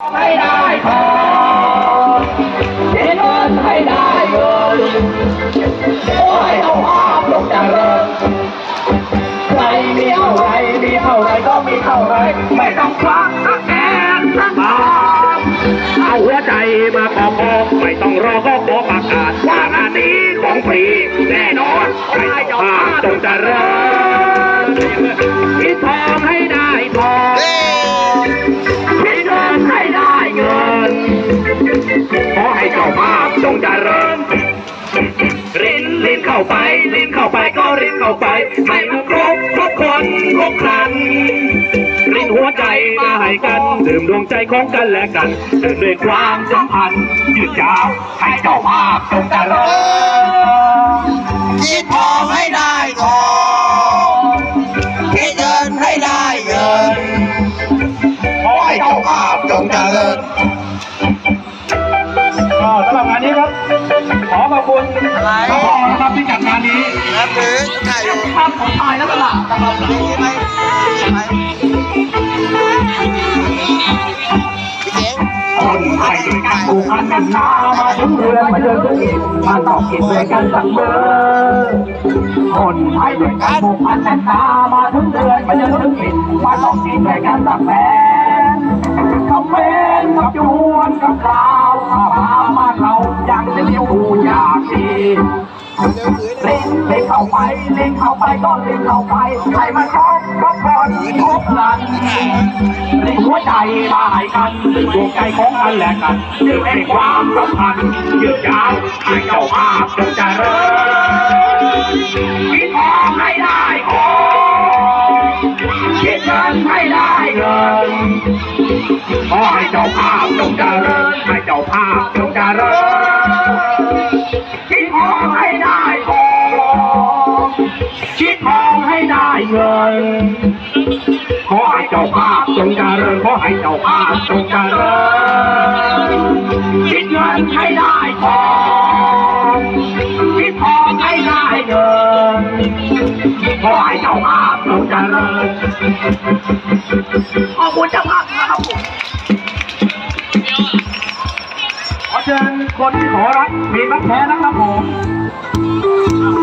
ให้ได้ทองเงินให้ได้เงินโอ้ยเอาภาพลงเจริญใครมีเท่าไรมีเท่าไรก็มีเท่าไรไม่ต้องควักสักแอนสักบาทเอาหัวใจมาขอพอไม่ต้องรอก็ขอประกาศว่างานนี้ของฟรีแน่นอนใครเจ้าภาพจงเจริญคิดทองให้ได้ทองาไปรินเข้าไปก็รินเข้าไป ให้มันครบครบคนครบครันรินหัวใจมาให้กันดื่มดวงใจของกันและกันเดิมด้วยความสัมพันธ์ยืดยาวให้เจ้าภาพจงเจริญคิดทอ ขอขอบคุณอะไรพอนะครับที่จัดงานนี้นะหรือถ่ายรูปภาพของชายแล้วล่ะนี่ไหมไหมพี่เจ๋งคนไทยด้วยกันผูกพันกันนามาถึงเรือนมาเจอถึงอินมาต้องกินด้วยกันสักเมื่อคนไทยด้วยกันผูกพันกันนามาถึงเรือนมาเจอถึงอินมาต้องกินด้วยกันสักแม่คำเมนกับยวนกับลาวมาพามาเรา ล่นเล่นเข้าไปเล่นเข้าไปก็เล่นเข้าไปให้มันครบครบก่อนครบลันล่นหัวใจมาให้กันดวงใจของกันและกันจึงเป็นความสัมพันธ์ยืดยาวให้เจ้าภาพจงเจริญคิดทองให้ได้ของคิดเงินให้ได้เงินขอให้เจ้าภาพจงเจริญให้เจ้าภาพจงเจริญ คิดทองให้ได้ของคิดทองให้ได้เงิน ขอให้เจ้าภาพจงเจริญขอให้เจ้าภาพจงเจริญคิดเงินให้ได้ทองคิดทองให้ได้เงิน ขอให้เจ้าภาพจงเจริญขอบคุณเจ้า เชิญคนที่ขอรักมีรักแท้นะครับผม